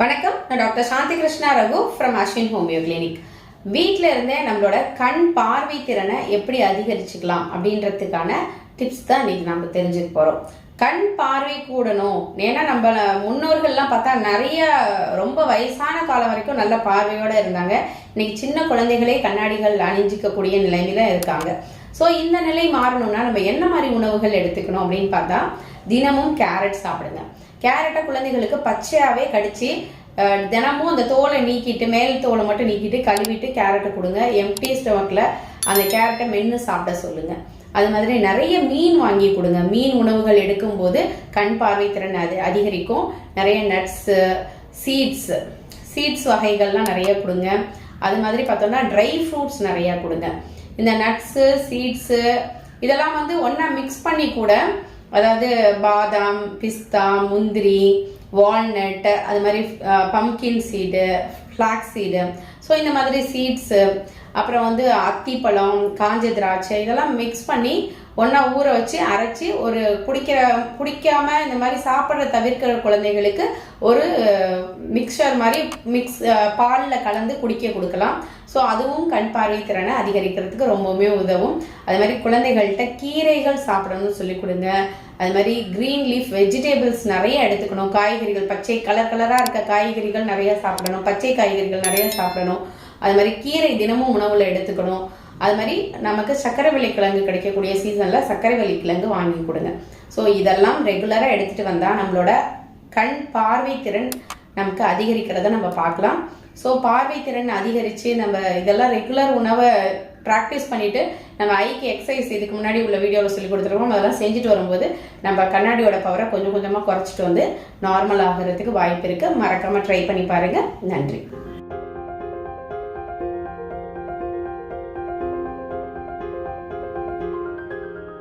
வணக்கம். நான் doctor Shanthi Krishna Raghu from Ashwin homeo clinic வீட்டில் இருந்தே நம்மளோட கண் பார்வை திறனை எப்படி அதிகரிச்சுக்கலாம் அப்படின்றதுக்கான டிப்ஸ் தான் இன்னைக்கு நம்ம தெரிஞ்சுக்க போகிறோம் கண் பார்வை கூடணும். ஏன்னா நம்ம முன்னோர்கள்லாம் பார்த்தா நிறைய ரொம்ப வயசான காலம் வரைக்கும் நல்ல பார்வையோடு இருந்தாங்க. இன்னைக்கு சின்ன குழந்தைகளே கண்ணாடிகள் அணிஞ்சிக்கக்கூடிய நிலைமையில இருக்காங்க. ஸோ இந்த நிலை மாறணும்னா நம்ம என்ன மாதிரி உணவுகள் எடுத்துக்கணும் அப்படின்னு பார்த்தா தினமும் கேரட் சாப்பிடுங்க. கேரட்டை குழந்தைகளுக்கு பச்சையாகவே கடிச்சு தினமும் அந்த தோலை நீக்கிட்டு மேல் தோலை மட்டும் நீக்கிட்டு கழுவிட்டு கேரட்டை கொடுங்க. எம்டி ஸ்டொமக்கில் அந்த கேரட்டை மென்று சாப்பிட சொல்லுங்க. அது மாதிரி நிறைய மீன் வாங்கி கொடுங்க. மீன் உணவுகள் எடுக்கும்போது கண் பார்வை திறன் அது அதிகரிக்கும். நிறைய நட்ஸு சீட்ஸ் சீட்ஸ் வகைகள்லாம் நிறைய கொடுங்க. அது மாதிரி பார்த்தோம்னா ட்ரை ஃப்ரூட்ஸ் நிறையா கொடுங்க. இந்த நட்ஸு சீட்ஸு இதெல்லாம் வந்து ஒன்றா மிக்ஸ் பண்ணி கூட அதாவது பாதாம் பிஸ்தா முந்திரி வால்நட் அது மாதிரி pumpkin seed flax seed so இந்த மாதிரி சீட்ஸு அப்புறம் வந்து அத்திப்பழம் காஞ்ச திராட்சை இதெல்லாம் மிக்ஸ் பண்ணி ஒன்றா ஊற வச்சு அரைச்சி ஒரு குடிக்கிற குடிக்காம இந்த மாதிரி சாப்பிட்ற தவிர்க்கிற குழந்தைகளுக்கு ஒரு மிக்சர் மாதிரி மிக்ஸ் பாலில் கலந்து குடிக்க கொடுக்கலாம். ஸோ அதுவும் கண் பார்வை திறனை அதிகரிக்கிறதுக்கு ரொம்பவுமே உதவும். அது மாதிரி குழந்தைகள்கிட்ட கீரைகள் சாப்பிடணும்னு சொல்லி கொடுங்க. அது மாதிரி க்ரீன் லீஃப் வெஜிடபிள்ஸ் நிறைய எடுத்துக்கணும். காய்கறிகள் பச்சை கலர் கலராக இருக்க காய்கறிகள் நிறையா சாப்பிடணும். பச்சை காய்கறிகள் நிறையா சாப்பிடணும். அது மாதிரி கீரை தினமும் உணவில் எடுத்துக்கணும். அது மாதிரி நமக்கு சக்கரை கிழங்கு கிடைக்கக்கூடிய சீசனில் சக்கரை கிழங்கு வாங்கி கொடுங்க. ஸோ இதெல்லாம் ரெகுலராக எடுத்துகிட்டு வந்தால் நம்மளோட கண் பார்வை திறன் நமக்கு அதிகரிக்கிறத நம்ம பார்க்கலாம். ஸோ பார்வை திறன் அதிகரித்து நம்ம இதெல்லாம் ரெகுலர் உணவை ப்ராக்டிஸ் பண்ணிவிட்டு நம்ம ஐக்கு எக்ஸசைஸ் இதுக்கு முன்னாடி உள்ள வீடியோவில் சொல்லி கொடுத்துருக்கோம். அதெல்லாம் செஞ்சுட்டு வரும்போது நம்ம கண்ணாடியோட பவரை கொஞ்சம் கொஞ்சமாக குறைச்சிட்டு வந்து நார்மல் ஆகிறதுக்கு வாய்ப்பு இருக்குது மறக்காமல் ட்ரை பண்ணி பாருங்கள் நன்றி.